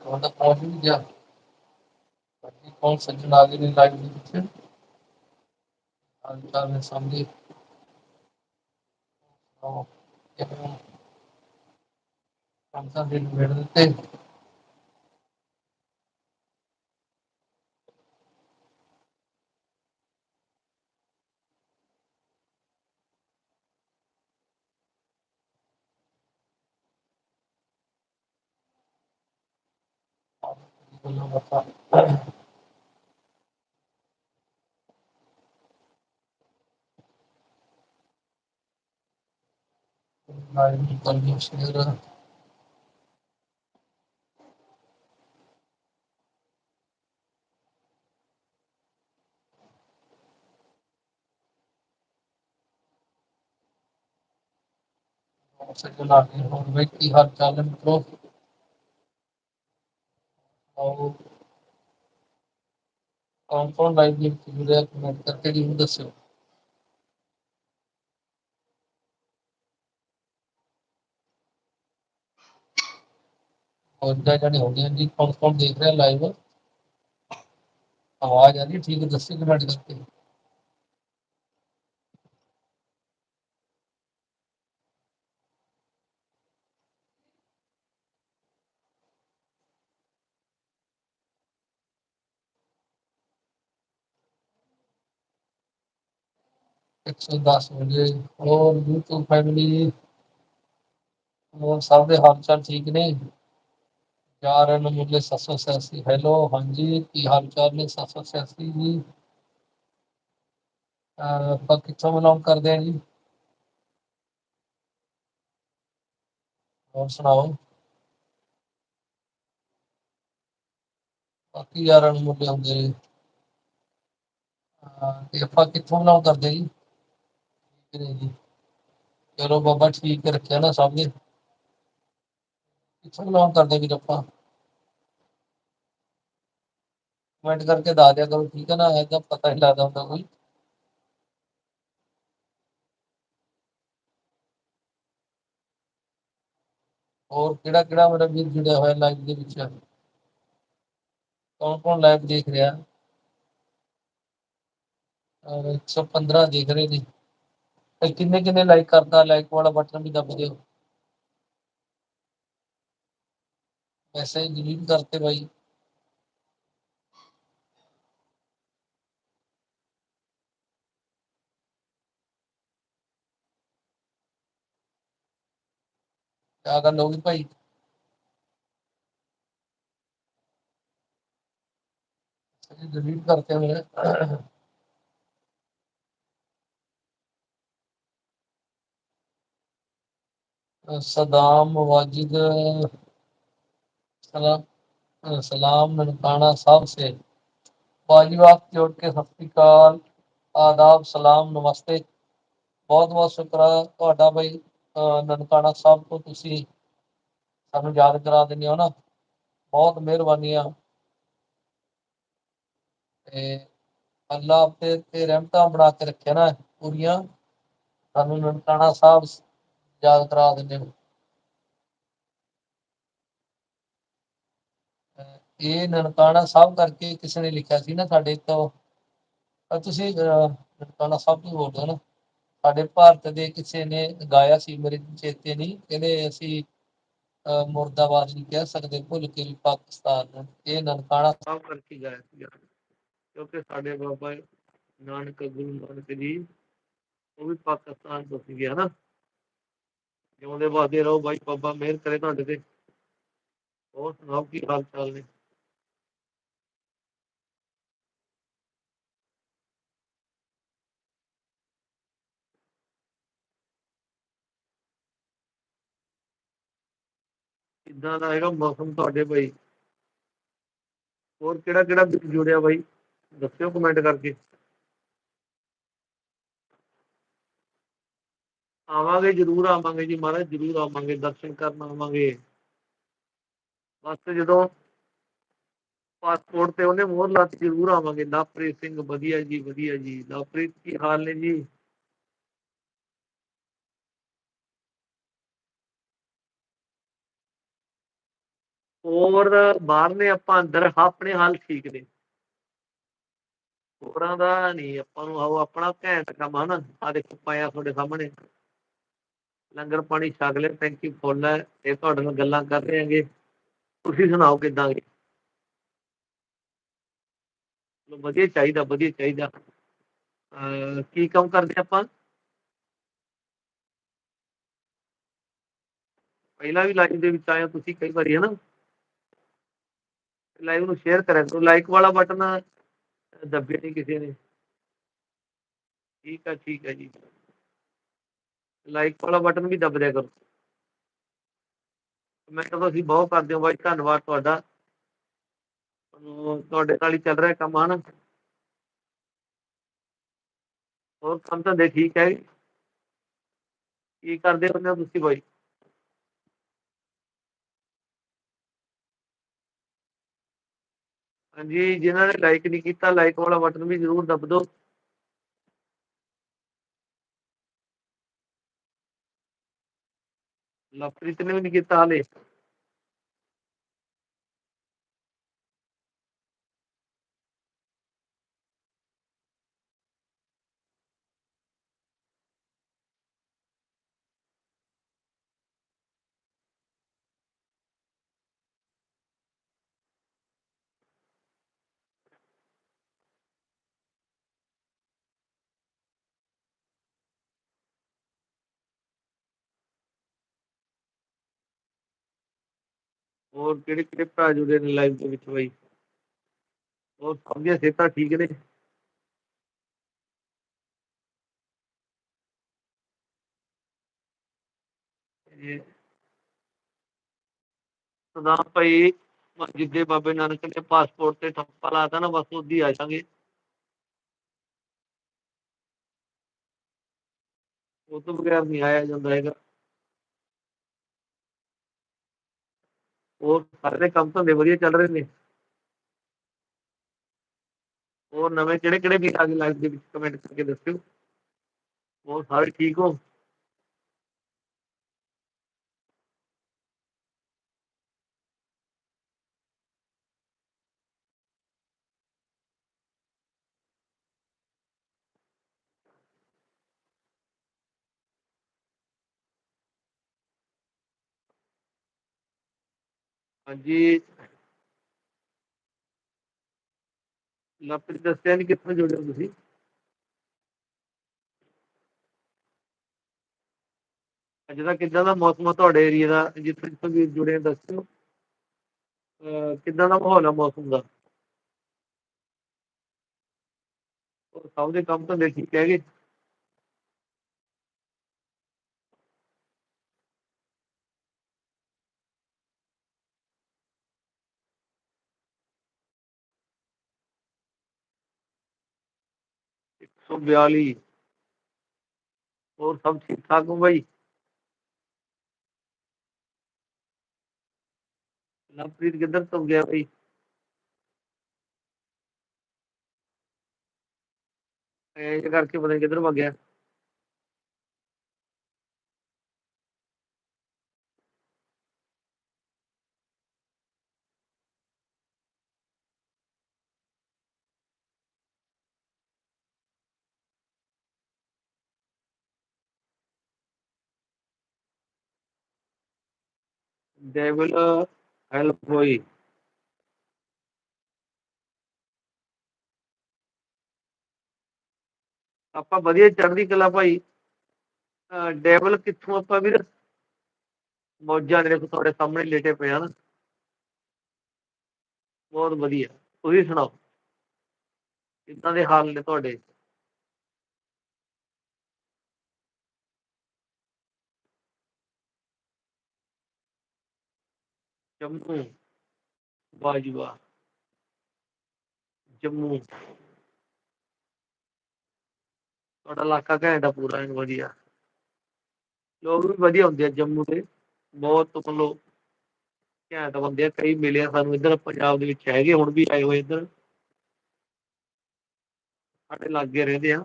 ਤੁਹਾਡਾ ਪਹੁੰਚ ਵੀ ਗਿਆ? ਬਾਕੀ ਕੌਣ ਸੱਜਣ ਆ ਗਏ ਨੇ ਲਾਈਵ ਦੇ ਵਿੱਚ ਹਾਲ ਚਾਲ ਨੇ ਸਾਹਮਣੇ। ਉਹ ਕਿਵੇਂ ਕੰਮ ਤਾਂ ਦਿਨ ਦਿੱਤੇ। ਗੱਲਾਂ ਬਾਤਾਂ ਲਾਈਵ ਨੂੰ ਕਰਨੀ ਸੱਜਣ ਆ ਗਏ ਹੋਰ ਬਈ ਕੀ ਹਾਲ ਚਾਲ ਹੈ ਮਿੱਤਰੋ कंफर्म लाइव लिंक वीडियो को मैं करके दूँ दस हो और जा जाने हो गया जी कंफर्म देख रहे हैं लाइव आवाज़ आ रही है, ठीक है दस से मिनट करते हैं। 110 ਵਜੇ। ਹੋਰ YouTube ਫੈਮਿਲੀ ਹੋਰ ਸਭ ਦੇ ਹਾਲ ਚਾਲ ਠੀਕ ਨੇ? ਯਾਰ ਨੂੰ ਮੁੱਲੇ 786 ਹੈਲੋ ਹਾਂਜੀ, ਕੀ ਹਾਲ ਚਾਲ ਨੇ 786 ਜੀ? ਆਪਾਂ ਕਿੱਥੋਂ ਬਿਲੋਂਗ ਕਰਦੇ ਆ ਜੀ? ਹੋਰ ਸੁਣਾਓ? ਬਾਕੀ ਯਾਰ ਨੂੰ ਮੁੱਲੇ ਹੁੰਦੇ ਤੇ ਆਪਾਂ ਕਿੱਥੋਂ ਬਿਲੋਂਗ ਕਰਦੇ ਜੀ? ਚਲੋ ਬਾਬਾ ਠੀਕ ਰੱਖਿਆ ਨਾ ਸਭ ਨੇ ਕਿੱਥੋਂ ਬਿਲੋਂਗ ਕਰਦੇ ਵੀਰ ਆਪਾਂ ਕਮੈਂਟ ਕਰਕੇ ਦੱਸ ਦਿਆ ਕਰੋ ਠੀਕ ਹੈ ਨਾ ਇਹਦਾ ਪਤਾ ਨਹੀਂ ਲੱਗਦਾ ਹੁੰਦਾ ਕੋਈ ਹੋਰ ਕਿਹੜਾ ਕਿਹੜਾ ਮੇਰਾ ਵੀਰ ਜੁੜਿਆ ਹੋਇਆ ਲਾਈਵ ਦੇ ਵਿੱਚ ਕੌਣ ਕੌਣ ਲਾਈਵ ਦੇਖ ਰਿਹਾ ਅਹ 115 ਦੇਖ ਰਹੇ ਨੇ ਤੇ ਕਿੰਨੇ ਕਿੰਨੇ ਲਾਈਕ ਕਰਦਾ ਲਾਈਕ ਵਾਲਾ ਬਟਨ ਵੀ ਦਬ ਦਿਓ। ਮੈਸੇਜ ਡਿਲੀਟ ਕਰਤੇ ਬਾਈ। ਕਿਆ ਗੱਲ ਹੋ ਗਈ ਭਾਈ? ਡਿਲੀਟ ਕਰਤੇ ਹੋਏ सदाम वाजिद सलाम सलाम ननकाना साहब से वाजिब आप जोड़ के सत श्रीकाल ਆਦਾਬ ਸਲਾਮ ਨਮਸਤੇ ਬਹੁਤ ਬਹੁਤ ਸ਼ੁਕਰ ਹੈ ਤੁਹਾਡਾ ਬਈ ਅਹ ਨਨਕਾਣਾ ਸਾਹਿਬ ਤੋਂ ਤੁਸੀਂ ਸਾਨੂੰ ਯਾਦ ਕਰਾ ਦਿੰਦੇ ਹੋ ਨਾ ਬਹੁਤ ਮਿਹਰਬਾਨੀ ਆ ਤੇ ਅੱਲਾ ਤੇ ਤੇ ਰਹਿਮਤਾਂ ਬਣਾ ਕੇ ਰੱਖਿਆ ਨਾ ਪੂਰੀਆਂ ਸਾਨੂੰ ਨਨਕਾਣਾ ਸਾਹਿਬ ਯਾਦ ਕਰਾ ਦਿੰਦੇ ਹੋ। ਇਹ ਨਨਕਾਣਾ ਸਾਹਿਬ ਕਰਕੇ ਕਿਸੇ ਨੇ ਲਿਖਿਆ ਸੀ ਨਾ ਸਾਡੇ ਤੋਂ। ਤੁਸੀਂ ਨਨਕਾਣਾ ਸਾਹਿਬ ਤੋਂ ਬੋਲਦੇ ਹੋ ਨਾ। ਸਾਡੇ ਭਾਰਤ ਦੇ ਕਿਸੇ ਨੇ ਗਾਇਆ ਸੀ, ਮੇਰੇ ਚੇਤੇ ਨਹੀਂ। ਕਹਿੰਦੇ ਅਸੀਂ, ਅਹ ਮੁਰਦਾਬਾਦ ਨਹੀਂ ਕਹਿ ਸਕਦੇ, ਭੁੱਲ ਕੇ ਵੀ ਪਾਕਿਸਤਾਨ ਇਹ ਨਨਕਾਣਾ ਸਾਹਿਬ ਕਰਕੇ ਗਾਇਆ ਸੀ ਕਿਉਂਕਿ ਸਾਡੇ ਬਾਬਾ ਨਾਨਕ ਗੁਰੂ ਨਾਨਕ ਜੀ, ਉਹ ਵੀ ਪਾਕਿਸਤਾਨ ਤੋਂ ਸੀਗੇ ਹਨਾ। ਜਿਉਂਦੇ ਵਾਦੇ ਰਹੋ ਬਾਈ, ਬਾਬਾ ਮਿਹਰ ਕਰੇ ਤੁਹਾਡੇ ਤੇ। ਹੋਰ ਸੁਣਾਓ ਕੀ ਹਾਲ ਚਾਲ ਨੇ? ਕਿੱਦਾਂ ਦਾ ਹੈਗਾ ਮੌਸਮ ਤੁਹਾਡੇ ਬਾਈ? ਹੋਰ ਕਿਹੜਾ ਕਿਹੜਾ ਵਿੱਚ ਜੁੜਿਆ ਬਾਈ? ਦੱਸਿਓ ਕਮੈਂਟ ਕਰਕੇ। ਆਵਾਂਗੇ, ਜਰੂਰ ਆਵਾਂਗੇ ਜੀ ਮਹਾਰਾਜ, ਜਰੂਰ ਆਵਾਂਗੇ, ਦਰਸ਼ਨ ਕਰਨ ਆਵਾਂਗੇ। ਬਸ ਜਦੋਂ ਪਾਸਪੋਰਟ ਤੇ ਉਹਨੇ ਮੋਹਰ ਲਾ ਕੇ ਜਰੂਰ ਆਵਾਂਗੇ। ਲਾਪ੍ਰੀਤ ਸਿੰਘ, ਵਧੀਆ ਜੀ ਵਧੀਆ ਜੀ। ਲਾਪ੍ਰੀਤ, ਕੀ ਹਾਲ ਨੇ ਜੀ? ਹੋਰ ਬਾਹਰ ਨੇ ਆਪਾਂ ਅੰਦਰ, ਆਪਣੇ ਹਾਲ ਠੀਕ ਨੇ। ਹੋਰਾਂ ਦਾ ਨਹੀਂ, ਆਪਾਂ ਨੂੰ ਆਓ, ਆਪਣਾ ਘੈਂਟ ਕੰਮ ਹਨ ਆ ਦੇਖੋ, ਪਾਇਆ ਤੁਹਾਡੇ ਸਾਹਮਣੇ। ਲੰਗਰ ਪਾਣੀ ਛਕ ਲਿਆ ਟੈਂਕੀ ਫੁੱਲ ਹੈ ਇਹ ਤੁਹਾਡੇ ਨਾਲ ਗੱਲਾਂ ਕਰ ਰਹੇ ਹਾਂਗੇ। ਤੁਸੀਂ ਸੁਣਾਓ ਕਿੱਦਾਂ ਗੇ ਚਲੋ ਵਧੀਆ ਚਾਹੀਦਾ ਵਧੀਆ ਚਾਹੀਦਾ। ਕੀ ਕੰਮ ਕਰਦੇ ਆਪਾਂ? ਪਹਿਲਾਂ ਵੀ ਲਾਈਵ ਦੇ ਵਿੱਚ ਆਏ ਤੁਸੀਂ ਕਈ ਵਾਰੀ ਹੈ ਨਾ ਲਾਈਵ ਨੂੰ ਸ਼ੇਅਰ ਕਰਿਆ ਕਰੋ। ਲਾਈਕ ਵਾਲਾ ਬਟਨ ਦੱਬੇ ਨਹੀਂ ਕਿਸੇ ਨੇ। ਠੀਕ ਆ ਠੀਕ ਆ ਜੀ। ਲਾਈਕ ਵਾਲਾ ਬਟਨ ਵੀ ਦੱਬ ਦਿਆ ਕਰੋ। ਮੈਂ ਤੁਸੀਂ ਬਹੁਤ ਕਰਦੇ ਹੋ ਬਾਈ, ਧੰਨਵਾਦ ਤੁਹਾਡਾ। ਤੁਹਾਡੇ ਨਾਲ ਹੀ ਚੱਲ ਰਿਹਾ ਕੰਮ, ਹਨ? ਹੋਰ ਕੰਮ ਤਾਂ ਦੇ ਠੀਕ ਹੈ? ਕੀ ਕਰਦੇ ਹੁੰਦੇ ਹੋ ਤੁਸੀਂ ਬਾਈ? ਹਾਂਜੀ, ਜਿਨ੍ਹਾਂ ਨੇ ਲਾਈਕ ਨਹੀਂ ਕੀਤਾ ਲਾਈਕ ਵਾਲਾ ਬਟਨ ਵੀ ਜ਼ਰੂਰ ਦੱਬ ਦਿਓ। ਲਵਪ੍ਰੀਤ ਨੇ ਵੀ ਨਹੀਂ ਕੀਤਾ ਹਾਲੇ ਹੋਰ ਕਿਹੜੇ ਕਿਹੜੇ ਭਰਾ ਜੁੜੇ ਨੇ ਲਾਈਵ ਦੇ ਵਿੱਚ ਬਾਈ? ਹੋਰ ਸਭ ਦੀਆਂ ਸਿਹਤਾਂ ਠੀਕ ਨੇ? ਸਦਾ ਭਾਈ, ਜਿੱਦੇ ਬਾਬੇ ਨਾਨਕ ਨੇ ਪਾਸਪੋਰਟ ਤੇ ਠੱਪਾ ਲਾਤਾ ਨਾ, ਬਸ ਉਦੀ ਆ ਜਾਾਂਗੇ ਉਹ ਤੋਂ ਬਗੈਰ ਨਹੀਂ ਆਇਆ ਜਾਂਦਾ ਹੈਗਾ। ਉਹ ਸਾਰੇ ਕੰਮ ਧੰਦੇ ਵਧੀਆ ਚੱਲ ਰਹੇ ਨੇ। ਹੋਰ ਨਵੇਂ ਕਿਹੜੇ ਕਿਹੜੇ ਵੀ ਆ ਗਏ ਲਾਈਵ ਦੇ ਵਿੱਚ ਕਮੈਂਟ ਕਰਕੇ ਦੱਸਿਓ। ਹੋਰ ਸਾਰੇ ਠੀਕ ਹੋ? ਹਾਂਜੀ। ਲਵਪ੍ਰੀਤ ਦੱਸਿਆ ਨਹੀਂ ਕਿੱਥੋਂ ਜੁੜੇ ਹੋ ਤੁਸੀਂ? ਅੱਜ ਦਾ ਕਿੱਦਾਂ ਦਾ ਮੌਸਮ ਆ ਤੁਹਾਡੇ ਏਰੀਆ ਦਾ? ਜਿੱਥੇ ਜਿੱਥੇ ਵੀ ਜੁੜੇ ਆ ਦੱਸਿਓ। ਅਹ ਕਿੱਦਾਂ ਦਾ ਮਾਹੌਲ ਆ ਮੌਸਮ ਦਾ? ਹੋਰ ਸਭ ਦੇ ਕੰਮ ਧੰਦੇ ਠੀਕ ਹੈਗੇ? ਇੱਕ ਸੌ ਬਿਆਲੀ ਹੋਰ ਸਭ ਠੀਕ ਠਾਕ ਹੋ ਬਾਈ ਲਵਪ੍ਰੀਤ ਕਿੱਧਰ ਤੋਂ ਗਿਆ ਬਾਈ ਇਹ ਕਰਕੇ ਪਤਾ ਨਹੀਂ ਕਿੱਧਰ ਭੱਗ they will uh, help ਹੋਈ ਆਪਾਂ ਵਧੀਆ ਚੜ੍ਹਦੀ ਕਲਾ ਭਾਈ ਡੇਵਲ ਕਿੱਥੋਂ ਆਪਾਂ ਵੀਰ? ਮੌਜਾਂ ਦੇ ਤੁਹਾਡੇ ਸਾਹਮਣੇ ਲੇਟੇ ਪਏ ਹਨ ਬਹੁਤ ਵਧੀਆ। ਤੁਸੀਂ ਸੁਣਾਓ। ਕਿੱਦਾਂ ਦੇ ਹਾਲ ਨੇ ਤੁਹਾਡੇ? ਜੰਮੂ। ਬਾਜਵਾ ਜੰਮੂ। ਤੁਹਾਡਾ ਇਲਾਕਾ ਘੈਂਟ ਆ ਪੂਰਾ ਐਨ ਵਧੀਆ। ਲੋਕ ਵੀ ਵਧੀਆ ਹੁੰਦੇ ਆ ਜੰਮੂ ਦੇ। ਬਹੁਤ ਮਤਲਬ ਘੈਂਟ ਬੰਦੇ ਆ, ਕਈ ਮਿਲੇ ਆ ਸਾਨੂੰ ਇੱਧਰ, ਪੰਜਾਬ ਦੇ ਵਿੱਚ ਹੈਗੇ, ਹੁਣ ਵੀ ਆਏ ਹੋਏ ਇੱਧਰ। ਸਾਡੇ ਲਾਗੇ ਰਹਿੰਦੇ ਆ।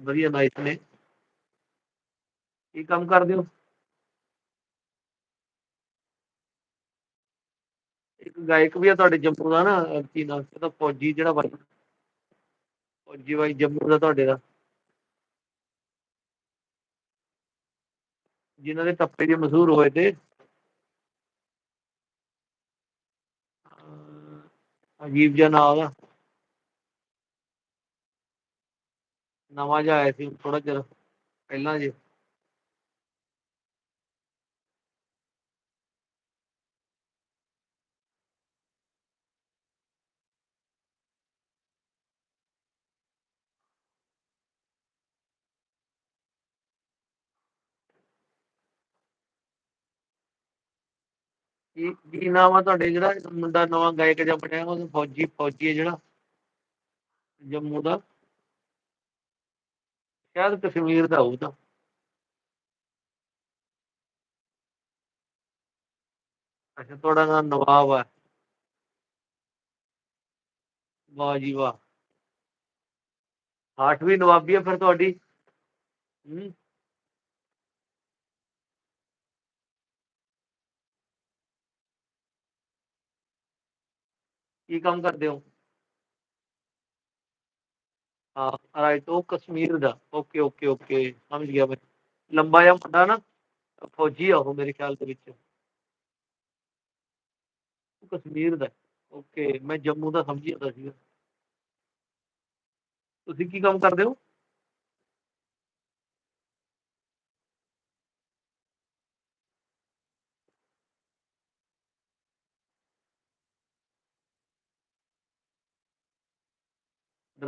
ਵਧੀਆ ਨਾਈਸ ਨੇ। ਕੀ ਕੰਮ ਕਰਦੇ ਹੋ? ਗਾਇਕ ਵੀ ਆ ਤੁਹਾਡੇ ਜੰਮੂ ਦਾ ਨਾ, ਕੀ ਨਾਮ ਸੀ ਉਹਦਾ, ਫੌਜੀ ਜਿਹੜਾ ਬਾਈ ਫੌਜੀ ਬਾਈ ਜੰਮੂ ਦਾ ਤੁਹਾਡੇ ਦਾ। ਜਿਨ੍ਹਾਂ ਦੇ ਟੱਪੇ ਜੇ ਮਸ਼ਹੂਰ ਹੋਏ ਤੇ। ਅਜੀਬ ਜਿਹਾ ਨਾਂ ਉਹਦਾ ਨਵਾਂ ਜਿਹਾ ਆਇਆ ਸੀ ਥੋੜਾ ਚਿਰ ਪਹਿਲਾਂ ਜੇ। ਕੀ ਕੀ ਨਾਮ ਆ ਤੁਹਾਡੇ ਜਿਹੜਾ? ਮੁੰਡਾ ਨਵਾਂ ਗਾਇਕ ਜਿਹਾ ਬਣਿਆ ਉਹ ਫੌਜੀ ਫੌਜੀ ਹੈ ਜਿਹੜਾ, ਜੰਮੂ ਦਾ। ਸ਼ਾਇਦ ਕਸ਼ਮੀਰ ਦਾ ਹੋਊ ਤਾਂ। ਅੱਛਾ, ਤੁਹਾਡਾ ਨਾਮ ਨਵਾਬ ਹੈ ਵਾਹ ਜੀ ਵਾਹ। ਹਾਟ ਵੀ ਨਵਾਬੀ ਹੈ ਫਿਰ ਤੁਹਾਡੀ। ਹੂੰ। ਕੀ ਕੰਮ ਕਰਦੇ ਹੋ? ਹਾਂ ਰਾਈਟ ਉਹ ਕਸ਼ਮੀਰ ਦਾ। ਓਕੇ ਓਕੇ ਓਕੇ ਸਮਝ ਗਿਆ ਮੈਂ। ਲੰਬਾ ਜਿਹਾ ਮੁੰਡਾ ਨਾ, ਫੌਜੀ ਆ ਉਹ ਮੇਰੇ ਖਿਆਲ ਦੇ ਵਿੱਚ। ਉਹ ਕਸ਼ਮੀਰ ਦਾ। ਓਕੇ ਮੈਂ ਜੰਮੂ ਦਾ ਸਮਝੀ ਜਾਂਦਾ ਸੀਗਾ। ਤੁਸੀਂ ਕੀ ਕੰਮ ਕਰਦੇ ਹੋ?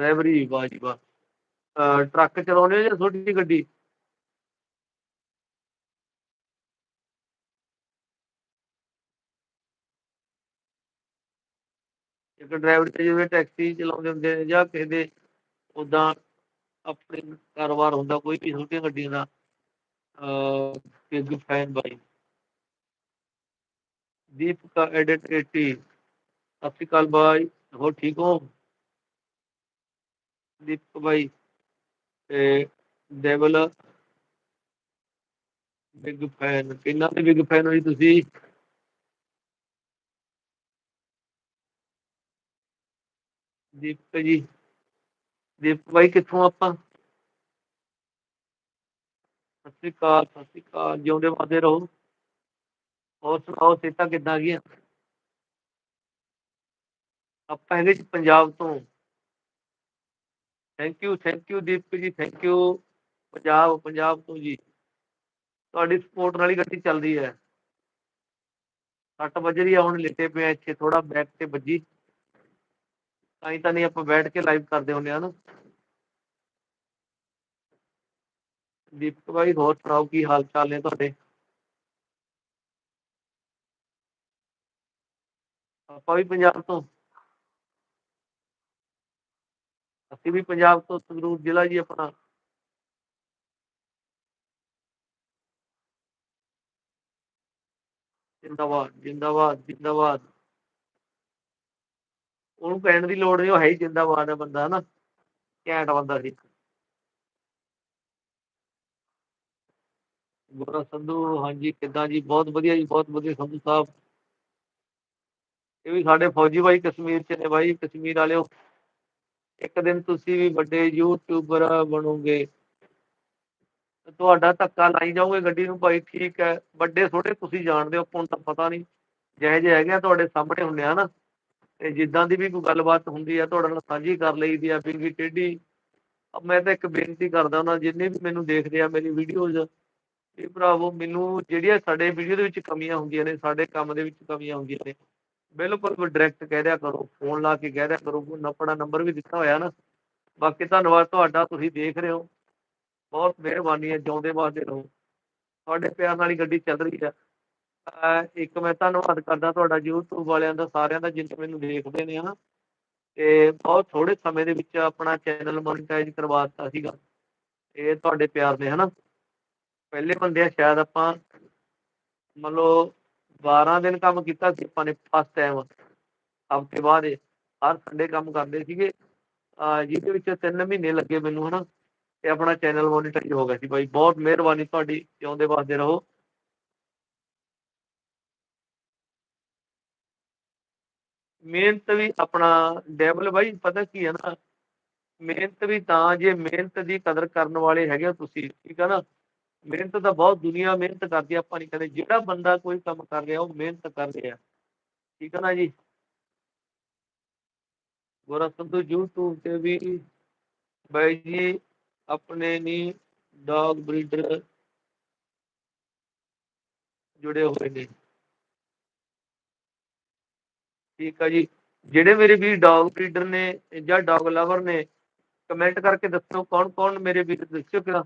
ਡਰਾਈਵਰੀ ਵਾਹ ਜੀ ਵਾਹ ਟਰੱਕ ਚਲਾਉਂਦੇ ਹੋ ਜਾਂ ਛੋਟੀ ਗੱਡੀ? ਇੱਕ ਡਰਾਈਵਰ ਤੇ ਜਿਵੇਂ ਟੈਕਸੀ ਚਲਾਉਂਦੇ ਹੁੰਦੇ ਨੇ ਜਾਂ ਕਿਸੇ ਦੇ ਉਦਾਂ ਆਪਣੇ ਕਾਰੋਬਾਰ ਹੁੰਦਾ, ਕੋਈ ਵੀ ਛੋਟੀਆਂ ਗੱਡੀਆਂ ਦਾ, ਅਹ ਬਿਗ ਫੈਨ ਬਾਈ। ਦੀਪਕਾ ਐਡਿਟ 80 ਸਤਿ ਸ਼੍ਰੀ ਅਕਾਲ ਬਾਈ, ਹੋਰ ਠੀਕ ਹੋ? ਦੀਪਕ ਬਾਈ ਤੇ ਡੇਵਲ ਬਿਗ ਫੈਨ ਕਿੰਨਾ ਦੇ ਬਿਗ ਫੈਨ ਹੋ ਜੀ ਤੁਸੀਂ ਦੀਪਕ ਜੀ ਦੀਪਕ ਬਾਈ ਕਿੱਥੋਂ ਆਪਾਂ ਸਤਿ ਸ਼੍ਰੀ ਅਕਾਲ ਸਤਿ ਸ਼੍ਰੀ ਅਕਾਲ ਜਿਉਂਦੇ ਵਾਦੇ ਰਹੋ ਹੋਰ ਸੁਣਾਓ ਸਿਹਤਾਂ ਕਿੱਦਾਂ ਗਈਆਂ ਆਪਾਂ ਹੈਗੇ ਜੀ ਪੰਜਾਬ ਤੋਂ thank you thank you Deepak ji thank you Punjab Punjab ਤੋਂ ਜੀ। ਤੁਹਾਡੀ ਸਪੋਰਟ ਨਾਲ ਹੀ ਗੱਡੀ ਚੱਲਦੀ ਹੈ। ਸੱਟ ਵੱਜ ਰਹੀ ਆ ਹੁਣ ਲਿਟੇ ਪਏ ਆ ਇੱਥੇ ਥੋੜਾ ਬੈਕ ਤੇ ਵੱਜੀ। ਤਾਂ ਹੀ ਤਾਂ ਨਹੀਂ ਆਪਾਂ ਬੈਠ ਕੇ ਲਾਈਵ ਕਰਦੇ ਹੁੰਦੇ ਆ ਨਾ। ਦੀਪਕ ਭਾਈ, ਹੋਰ ਸੁਣਾਓ, ਕੀ ਹਾਲ ਚਾਲ ਨੇ ਤੁਹਾਡੇ? ਆਪਾਂ ਵੀ ਪੰਜਾਬ ਤੋਂ। ਅਸੀਂ ਵੀ ਪੰਜਾਬ ਤੋਂ ਸੰਗਰੂਰ ਜ਼ਿਲ੍ਹਾ ਜੀ ਆਪਣਾ। ਜਿੰਦਾਬਾਦ ਜਿੰਦਾਬਾਦ ਜਿੰਦਾਬਾਦ। ਉਹਨੂੰ ਕਹਿਣ ਦੀ ਲੋੜ ਨਹੀਂ, ਉਹ ਹੈ ਹੀ ਜਿੰਦਾਬਾਦ ਹੈ ਬੰਦਾ ਹਨਾ। ਘੈਂਟ ਬੰਦਾ ਸੀ। ਗੋਰਾ ਸੰਧੂ, ਹਾਂਜੀ, ਕਿੱਦਾਂ ਜੀ? ਬਹੁਤ ਵਧੀਆ ਜੀ, ਬਹੁਤ ਵਧੀਆ ਸੰਧੂ ਸਾਹਿਬ। ਇਹ ਵੀ ਸਾਡੇ ਫੌਜੀ ਬਾਈ ਕਸ਼ਮੀਰ ਚ ਨੇ ਬਾਈ, ਕਸ਼ਮੀਰ ਵਾਲਿਓ। ਇੱਕ ਦਿਨ ਤੁਸੀਂ ਵੀ ਵੱਡੇ ਯੂਟਿਊਬਰ ਬਣੋਗੇ। ਤੁਹਾਡਾ ਧੱਕਾ ਲਾਈ ਜਾਓਗੇ ਗੱਡੀ ਨੂੰ ਭਾਈ, ਠੀਕ ਹੈ। ਵੱਡੇ ਛੋਟੇ ਤੁਸੀਂ ਜਾਣਦੇ ਹੋ, ਆਪਾਂ ਤਾਂ ਪਤਾ ਨਹੀਂ। ਜਿਹੇ ਜਿਹੇ ਹੈਗੇ ਆ ਤੁਹਾਡੇ ਸਾਹਮਣੇ ਹੁੰਦੇ ਆ ਨਾ। ਤੇ ਜਿੱਦਾਂ ਦੀ ਵੀ ਕੋਈ ਗੱਲਬਾਤ ਹੁੰਦੀ ਆ, ਤੁਹਾਡੇ ਨਾਲ ਸਾਂਝੀ ਕਰ ਲਈਦੀ ਆ, ਬਿੰਗੀ ਟੇਢੀ। ਮੈਂ ਤਾਂ ਇੱਕ ਬੇਨਤੀ ਕਰਦਾ ਉਹਨਾਂ ਜਿੰਨੇ ਵੀ ਮੈਨੂੰ ਦੇਖਦੇ ਆ ਮੇਰੀ ਵੀਡੀਓਜ਼ ਇਹ ਭਰਾਵੋ, ਮੈਨੂੰ ਜਿਹੜੀਆਂ ਸਾਡੇ ਵੀਡੀਓ ਦੇ ਵਿੱਚ ਕਮੀਆਂ ਹੁੰਦੀਆਂ ਨੇ, ਸਾਡੇ ਕੰਮ ਦੇ ਵਿੱਚ ਕਮੀਆਂ ਹੁੰਦੀਆਂ ਨੇ ਬਿਲਕੁਲ ਡਾਇਰੈਕਟ ਕਹਿ ਦਿਆ ਕਰੋ ਫੋਨ ਲਾ ਕੇ ਕਹਿ ਦਿਆ ਕਰੋ ਆਪਣਾ ਨੰਬਰ ਵੀ ਦਿੱਤਾ ਹੋਇਆ ਨਾ। ਬਾਕੀ ਧੰਨਵਾਦ ਤੁਹਾਡਾ, ਤੁਸੀਂ ਦੇਖ ਰਹੇ ਹੋ। ਬਹੁਤ ਮਿਹਰਬਾਨੀ ਹੈ, ਜਿਉਂਦੇ ਵਾਸਤੇ ਰਹੋ। ਤੁਹਾਡੇ ਪਿਆਰ ਨਾਲ ਹੀ ਗੱਡੀ ਚੱਲ ਰਹੀ ਹੈ ਇੱਕ ਮੈਂ ਧੰਨਵਾਦ ਕਰਦਾ ਤੁਹਾਡਾ, YouTube ਵਾਲਿਆਂ ਦਾ, ਸਾਰਿਆਂ ਦਾ, ਜਿੰਨੇ ਮੈਨੂੰ ਦੇਖਦੇ ਨੇ, ਹਨਾ। ਤੇ ਬਹੁਤ ਥੋੜੇ ਸਮੇਂ ਦੇ ਵਿੱਚ ਆਪਣਾ ਚੈਨਲ ਮੋਨਟਾਈਜ਼ ਕਰਵਾ ਦਿੱਤਾ ਸੀਗਾ। ਇਹ ਤੁਹਾਡੇ ਪਿਆਰ ਨੇ ਹਨਾ। ਪਹਿਲੇ ਬੰਦੇ ਆ, ਸ਼ਾਇਦ ਆਪਾਂ, ਮੰਨ ਲਓ 12 ਦਿਨ ਕੰਮ ਕੀਤਾ ਸੀ ਆਪਾਂ ਨੇ ਫਸਟ ਟਾਈਮ ਹਫ਼ਤੇ ਬਾਅਦ ਹਰ ਸੰਡੇ ਕੰਮ ਕਰਦੇ ਸੀਗੇ। ਜਿਹਦੇ ਵਿੱਚ 3 ਮਹੀਨੇ ਲੱਗੇ ਮੈਨੂੰ, ਹਨਾ। ਤੇ ਆਪਣਾ ਚੈਨਲ ਮੋਨੀਟਾਈਜ਼ ਹੋ ਗਿਆ ਸੀ ਬਾਈ। ਬਹੁਤ ਮਿਹਰਬਾਨੀ ਤੁਹਾਡੀ। ਜਿਉਂਦੇ ਵਾਸਤੇ ਰਹੋ। ਮਿਹਨਤ ਵੀ ਆਪਣਾ ਡੈਵਲ ਬਾਈ, ਪਤਾ ਕੀ ਹੈ ਨਾ? ਮਿਹਨਤ ਵੀ ਤਾਂ ਜੇ ਮਿਹਨਤ ਦੀ ਕਦਰ ਕਰਨ ਵਾਲੇ ਹੈਗੇ ਹੋ ਤੁਸੀਂ, ਠੀਕ ਹੈ ਨਾ? ਮਿਹਨਤ ਤਾਂ ਬਹੁਤ, ਦੁਨੀਆ ਮਿਹਨਤ ਕਰਦੀ ਆਪਾਂ ਨਹੀਂ ਕਹਿੰਦੇ ਜਿਹੜਾ ਬੰਦਾ ਕੋਈ ਕੰਮ ਕਰ ਰਿਹਾ, ਉਹ ਮਿਹਨਤ ਕਰ ਰਿਹਾ। ਠੀਕ ਹੈ ਨਾ ਜੀ? ਗੋਰਾ ਸੰਧੂ YouTube ਤੇ ਵੀ ਬਾਈ ਜੀ, ਆਪਣੇ ਨੀ ਡੌਗ ਬਰੀਡਰ ਜੁੜੇ ਹੋਏ ਨੇ। ਠੀਕ ਆ ਜੀ? ਜਿਹੜੇ ਮੇਰੇ ਵੀ ਡੌਗ ਬਰੀਡਰ ਨੇ ਜਾਂ ਡੌਗ ਲਵਰ ਨੇ ਕਮੈਂਟ ਕਰਕੇ ਦੱਸੋ ਕੌਣ ਕੌਣ ਮੇਰੇ ਵੀਰ ਦੱਸਿਓ ਕਿਰਾ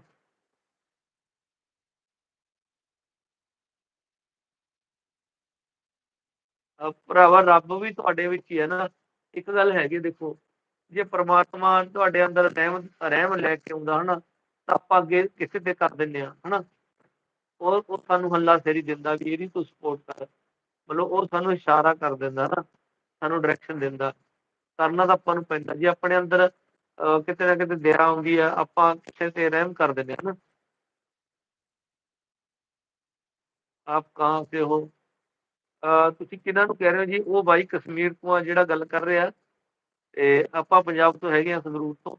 ਭਰਾਵਾ, ਰੱਬ ਵੀ ਤੁਹਾਡੇ ਵਿੱਚ ਹੀ ਹੈ ਨਾ। ਇੱਕ ਗੱਲ ਹੈਗੀ ਦੇਖੋ, ਜੇ ਪ੍ਰਮਾਤਮਾ ਤੁਹਾਡੇ ਅੰਦਰ ਰਹਿਮ ਰਹਿਮ ਲੈ ਕੇ ਆਉਂਦਾ ਹਨਾ, ਤਾਂ ਆਪਾਂ ਅੱਗੇ ਕਿਸੇ ਤੇ ਕਰ ਦਿੰਦੇ ਆ ਹਨਾ। ਉਹ ਉਹ ਸਾਨੂੰ ਹੱਲਾ ਫੇਰੀ ਦਿੰਦਾ ਵੀ ਇਹਦੀ ਤੂੰ ਸਪੋਰਟ ਕਰ। ਮਤਲਬ ਉਹ ਸਾਨੂੰ ਇਸ਼ਾਰਾ ਕਰ ਦਿੰਦਾ ਨਾ, ਸਾਨੂੰ ਡਾਇਰੈਕਸ਼ਨ ਦਿੰਦਾ। ਕਰਨਾ ਤਾਂ ਆਪਾਂ ਨੂੰ ਪੈਂਦਾ। ਜੇ ਆਪਣੇ ਅੰਦਰ ਕਿਤੇ ਨਾ ਕਿਤੇ ਦਇਆ ਆਉਂਦੀ ਆ, ਆਪਾਂ ਕਿਸੇ ਤੇ ਰਹਿਮ ਕਰ ਦਿੰਦੇ ਆ ਨਾ। ਆਪ ਕਹਾਂ ਸੇ ਹੋ ਤੁਸੀਂ ਕਿਹਨਾਂ ਨੂੰ ਕਹਿ ਰਹੇ ਹੋ ਜੀ? ਉਹ ਬਾਈ ਕਸ਼ਮੀਰ ਤੋਂ ਆ ਜਿਹੜਾ ਗੱਲ ਕਰ ਰਿਹਾ। ਤੇ ਆਪਾਂ ਪੰਜਾਬ ਤੋਂ ਹੈਗੇ ਆ ਸੰਗਰੂਰ ਤੋਂ।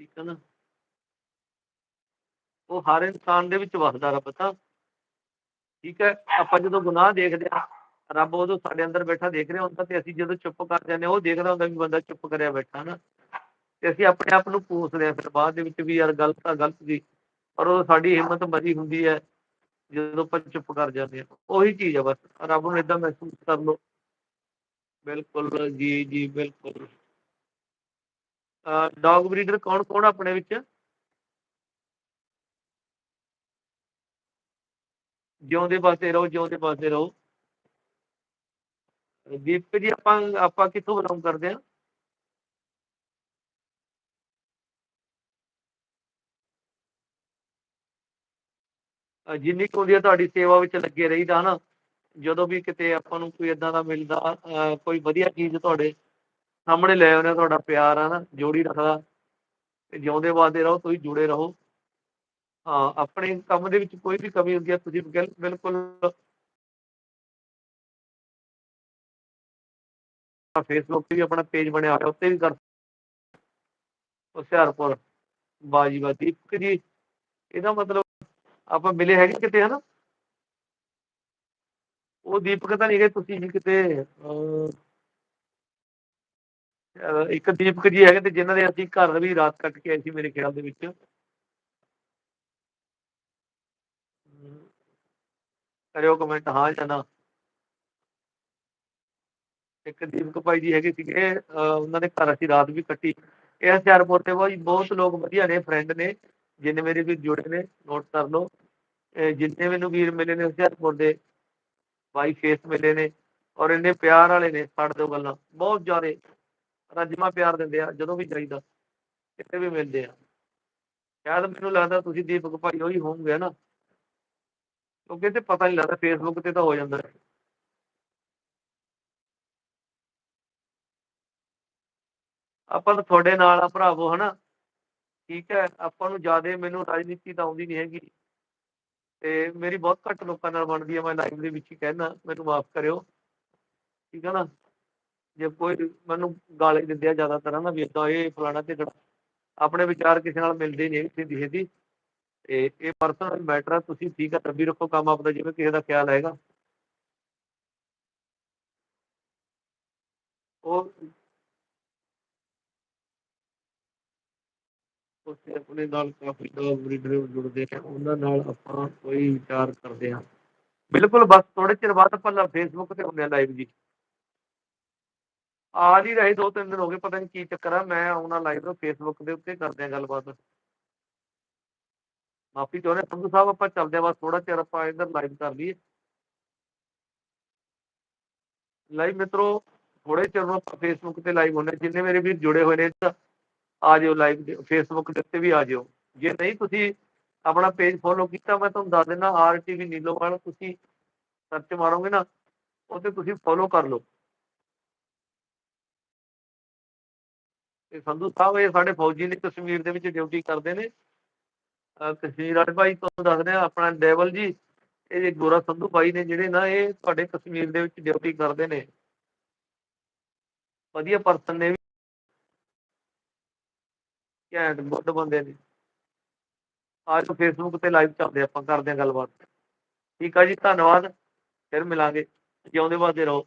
ਠੀਕ ਹੈ ਨਾ? ਉਹ ਹਰ ਇਨਸਾਨ ਦੇ ਵਿੱਚ ਵਸਦਾ ਰੱਬ ਤਾਂ। ਠੀਕ ਹੈ? ਆਪਾਂ ਜਦੋਂ ਗੁਨਾਹ ਦੇਖਦੇ ਆ ਰੱਬ ਉਦੋਂ ਸਾਡੇ ਅੰਦਰ ਬੈਠਾ ਦੇਖ ਰਿਹਾ ਹੁੰਦਾ ਤੇ ਅਸੀਂ ਜਦੋਂ ਚੁੱਪ ਕਰ ਜਾਂਦੇ ਹਾਂ, ਉਹ ਦੇਖਦਾ ਹੁੰਦਾ ਵੀ ਬੰਦਾ ਚੁੱਪ ਕਰਿਆ ਬੈਠਾ ਨਾ। ਤੇ ਅਸੀਂ ਆਪਣੇ ਆਪ ਨੂੰ ਕੋਸਦੇ ਆ ਫਿਰ ਬਾਅਦ ਦੇ ਵਿੱਚ ਵੀ ਯਾਰ ਗਲਤ ਆ ਗਲਤ ਸੀ। ਪਰ ਉਹ ਸਾਡੀ ਹਿੰਮਤ ਮਰੀ ਹੁੰਦੀ ਹੈ, ਜਦੋਂ ਆਪਾਂ ਚੁੱਪ ਕਰ ਜਾਂਦੇ ਆ ਉਹੀ ਚੀਜ਼ ਆ ਬਸ, ਰੱਬ ਨੂੰ ਇਦਾਂ ਮਹਿਸੂਸ ਕਰ ਲਓ। ਬਿਲਕੁਲ ਜੀ ਜੀ, ਬਿਲਕੁਲ। ਡੌਗ ਬਰੀਡਰ ਕੌਣ ਕੌਣ ਆਪਣੇ ਵਿੱਚ? ਜਿਉਂਦੇ ਪਾਸੇ ਰਹੋ, ਜਿਉਂਦੇ ਪਾਸੇ ਰਹੋ। ਦੀਪਕ ਜੀ, ਆਪਾਂ ਆਪਾਂ ਕਿੱਥੋਂ ਬਿਲੋਂਗ ਕਰਦੇ ਆ ਜਿੰਨੀ ਕੁ ਹੁੰਦੀ ਆ ਤੁਹਾਡੀ ਸੇਵਾ ਵਿੱਚ ਲੱਗੇ ਰਹੀਦਾ ਹਨਾ ਜਦੋਂ ਵੀ ਕਿਤੇ ਆਪਾਂ ਨੂੰ ਕੋਈ ਇਦਾਂ ਦਾ ਮਿਲਦਾ ਕੋਈ ਵਧੀਆ ਚੀਜ਼ ਤੁਹਾਡੇ ਸਾਹਮਣੇ ਲੈ ਆਉਂਦੇ ਤੁਹਾਡਾ ਪਿਆਰ ਆ ਨਾ, ਜੋੜੀ ਰੱਖਦਾ, ਤੇ ਜਿਉਂਦੇ ਵਾਦੇ ਰਹੋ, ਤੁਸੀਂ ਜੁੜੇ ਰਹੋ। ਹਾਂ, ਆਪਣੇ ਕੰਮ ਦੇ ਵਿੱਚ ਕੋਈ ਵੀ ਕਮੀ ਹੁੰਦੀ ਹੈ ਤੁਸੀਂ ਬਿਲਕੁਲ ਫੇਸਬੁੱਕ ਤੇ ਵੀ ਆਪਣਾ ਪੇਜ ਬਣਿਆ ਹੋਇਆ, ਉੱਤੇ ਵੀ ਕਰ ਹੁਸ਼ਿਆਰਪੁਰ ਬਾਜੀ ਬਾ ਦੀਪਕ ਜੀ, ਇਹਦਾ ਮਤਲਬ ਆਪਾਂ ਮਿਲੇ ਹੈਗੇ ਕਿਤੇ, ਹਨਾ? ਉਹ ਦੀਪਕ ਤਾਂ ਨਹੀਂ ਗਏ ਤੁਸੀਂ ਜੀ ਕਿਤੇ ਇੱਕ ਦੀਪਕ ਜੀ ਹੈਗੇ ਤੇ ਜਿਨ੍ਹਾਂ ਦੇ ਅਸੀਂ ਘਰ ਵੀ ਰਾਤ ਕੱਟ ਕੇ ਆਏ ਸੀ ਮੇਰੇ ਖਿਆਲ ਦੇ ਵਿੱਚ। ਕਰਿਓ ਕਮੈਂਟ ਹਾਂ ਜਾਂ ਨਾ। ਇੱਕ ਦੀਪਕ ਭਾਈ ਜੀ ਹੈਗੇ ਸੀਗੇ ਉਹਨਾਂ ਦੇ ਘਰ ਅਸੀਂ ਰਾਤ ਵੀ ਕੱਟੀ। ਇਹ ਹੁਸ਼ਿਆਰਪੁਰ ਤੇ ਬਹੁਤ ਲੋਕ ਵਧੀਆ ਨੇ ਫਰੈਂਡ ਨੇ। ਜਿੰਨੇ ਮੇਰੇ ਵੀ ਜੁੜੇ ਨੇ ਨੋਟ ਕਰ ਲਓ। ਜਿੰਨੇ ਮੈਨੂੰ ਵੀਰ ਮਿਲੇ ਨੇ ਹੁਸ਼ਿਆਰਪੁਰ ਦੇ ਬਾਈ ਫੇਸ ਮਿਲੇ ਨੇ ਔਰ ਇੰਨੇ ਪਿਆਰ ਵਾਲੇ ਨੇ ਛੱਡ ਦਿਓ ਗੱਲਾਂ। ਬਹੁਤ ਜ਼ਿਆਦੇ ਰੱਜਮਾ ਪਿਆਰ ਦਿੰਦੇ ਆ, ਜਦੋਂ ਵੀ ਚਾਹੀਦਾ ਕਿਤੇ ਵੀ ਮਿਲਦੇ ਆ। ਸ਼ਾਇਦ ਮੈਨੂੰ ਲੱਗਦਾ ਤੁਸੀਂ ਦੀਪਕ ਭਾਈ ਉਹੀ ਹੋਣਗੇ ਨਾ ਕਿਉਂਕਿ ਤੇ ਪਤਾ ਨਹੀਂ ਲੱਗਦਾ ਫੇਸਬੁੱਕ ਤੇ ਤਾਂ ਹੋ ਜਾਂਦਾ। ਹੈ। ਆਪਾਂ ਤਾਂ ਤੁਹਾਡੇ ਨਾਲ ਆ, ਭਰਾਵੋ, ਹਨਾ? ਠੀਕ ਹੈ, ਆਪਾਂ ਨੂੰ ਜਿਆਦੇ ਮੈਨੂੰ ਰਾਜਨੀਤੀ ਤਾਂ ਆਉਂਦੀ ਨਹੀਂ ਹੈਗੀ। ਤੇ ਮੇਰੀ ਬਹੁਤ ਘੱਟ ਲੋਕਾਂ ਨਾਲ ਬਣਦੀ ਹੈ, ਮੈਂ ਲਾਈਵ ਦੇ ਵਿੱਚ ਹੀ ਕਹਿਣਾ ਮੈਨੂੰ ਮਾਫ ਕਰਿਓ। ਠੀਕ ਹੈ ਨਾ? ਜੇ ਕੋਈ ਮੈਨੂੰ ਗਾਲੇ ਦਿੰਦੇ ਆ ਜ਼ਿਆਦਾਤਰ ਨਾ ਵੀ ਏਦਾਂ ਇਹ ਫਲਾਣਾ ਤੇ ਆਪਣੇ ਵਿਚਾਰ ਕਿਸੇ ਨਾਲ ਮਿਲਦੇ ਨਹੀਂ ਸਿੱਧੀ ਸਿੱਧੀ ਤੇ ਇਹ ਪਰਸਨਲ ਮੈਟਰ ਆ, ਤੁਸੀਂ ਠੀਕ ਆ, ਤੱਬੀ ਰੱਖੋ ਕੰਮ ਆਪਦਾ, ਜਿਵੇਂ ਕਿਸੇ ਦਾ ਖਿਆਲ ਆਏਗਾ। ਉਹ ਉਸੇ ਆਪਣੇ ਨਾਲ ਕਾਫੀ ਲੋਕ ਬਰੀਡਰ ਜੁੜਦੇ ਨੇ ਉਹਨਾਂ ਨਾਲ ਆਪਾਂ ਕੋਈ ਵਿਚਾਰ ਕਰਦੇ ਹਾਂ। ਬਿਲਕੁਲ, ਬਸ ਥੋੜੇ ਚਿਰ ਬਾਅਦ ਆਪਾਂ ਫੇਸਬੁੱਕ ਤੇ ਹੁੰਦੇ ਆ ਲਾਈਵ ਜੀ। ਆ ਨਹੀਂ ਰਹੇ, ਦੋ ਤਿੰਨ ਦਿਨ ਹੋ ਗਏ, ਪਤਾ ਨਹੀਂ ਕੀ ਚੱਕਰ ਆ, ਮੈਂ ਆਉਣਾ ਲਾਈਵ ਫੇਸਬੁੱਕ ਦੇ ਉੱਤੇ, ਕਰਦੇ ਆ ਗੱਲਬਾਤ। ਮਾਫੀ ਚਾਹੁੰਦੇ ਸੰਧੂ ਸਾਹਿਬ, ਆਪਾਂ ਚੱਲਦੇ ਆ ਬਸ ਥੋੜਾ ਚਿਰ ਆਪਾਂ ਇੱਧਰ ਲਾਈਵ ਕਰ ਲਈਏ। ਲਾਈਵ ਮਿੱਤਰੋ ਥੋੜੇ ਚਿਰ ਨੂੰ ਆਪਾਂ ਫੇਸਬੁੱਕ ਤੇ ਲਾਈਵ ਹੁੰਦੇ ਜਿੰਨੇ ਮੇਰੇ ਵੀਰ ਜੁੜੇ ਹੋਏ ਨੇ ਆ ਜਿਓ ਲਾਈਵ ਦੇ ਫੇਸਬੁੱਕ ਦੇ ਉੱਤੇ ਵੀ ਆ ਜਿਓ। ਜੇ ਨਹੀਂ ਤੁਸੀਂ ਆਪਣਾ ਪੇਜ ਫੋਲੋ ਕੀਤਾ, ਮੈਂ ਤੁਹਾਨੂੰ ਦੱਸ ਦਿੰਦਾ ਆਰਟੀਵੀ ਨੀਲੋਵਾਲ ਤੁਸੀਂ ਸਰਚ ਮਾਰੋਗੇ ਨਾ, ਉੱਥੇ ਤੁਸੀਂ ਫੋਲੋ ਕਰ ਲਓ। ਤੇ ਸੰਧੂ ਸਾਹਿਬ, ਇਹ ਸਾਡੇ ਫੌਜੀ ਨੇ ਕਸ਼ਮੀਰ ਦੇ ਵਿੱਚ ਡਿਊਟੀ ਕਰਦੇ ਨੇ। ਕਸ਼ਮੀਰ ਵਾਲੇ ਭਾਈ, ਤੁਹਾਨੂੰ ਦੱਸਦੇ ਆ ਆਪਣਾ ਡੇਵਲ ਜੀ, ਇਹ ਗੋਰਾ ਸੰਧੂ ਭਾਈ ਨੇ ਜਿਹੜੇ ਨਾ, ਇਹ ਤੁਹਾਡੇ ਕਸ਼ਮੀਰ ਦੇ ਵਿੱਚ ਡਿਊਟੀ ਕਰਦੇ ਨੇ। ਵਧੀਆ ਪਰਸਨ ਨੇ ਘੈਂਟ, ਬੁੱਢ ਬੰਦੇ ਨੇ ਅੱਜ ਫੇਸਬੁੱਕ ਤੇ ਲਾਈਵ ਚੱਲਦੇ ਆਪਾਂ ਕਰਦੇ ਹਾਂ ਗੱਲਬਾਤ। ਠੀਕ ਆ ਜੀ, ਧੰਨਵਾਦ। ਫਿਰ ਮਿਲਾਂਗੇ। ਜਿਉਂਦੇ ਵਾਦੇ ਰਹੋ।